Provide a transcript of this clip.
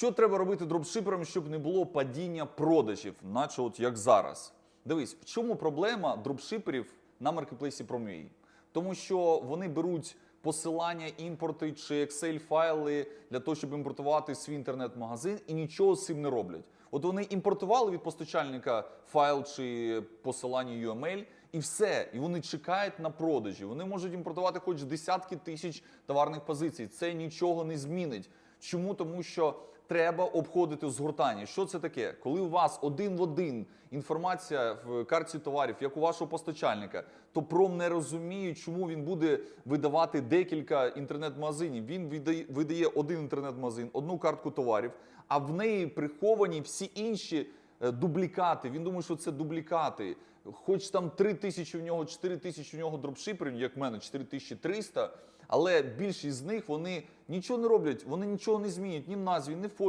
Що треба робити дропшиперам, щоб не було падіння продажів, наче от як зараз? Дивись, в чому проблема дропшиперів на маркетплейсі Promua? Тому що вони беруть посилання, імпорти чи Excel файли для того, щоб імпортувати свій інтернет-магазин, і нічого з цим не роблять. От вони імпортували від постачальника файл чи посилання UML, і все. І вони чекають на продажі. Вони можуть імпортувати хоч десятки тисяч товарних позицій. Це нічого не змінить. Чому? Тому що треба обходити згортання. Що це таке? Коли у вас один в один інформація в карті товарів, як у вашого постачальника, то пром не розуміє, чому він буде видавати декілька інтернет-магазинів. Він видає, один інтернет-магазин, одну картку товарів, а в неї приховані всі інші дублікати. Він думає, що це дублікати. Хоч там 3 тисячі в нього, 4 тисячі в нього дропшиперів, як в мене, 4300, але більшість з них вони нічого не роблять, вони нічого не змінюють ні в назві, ні в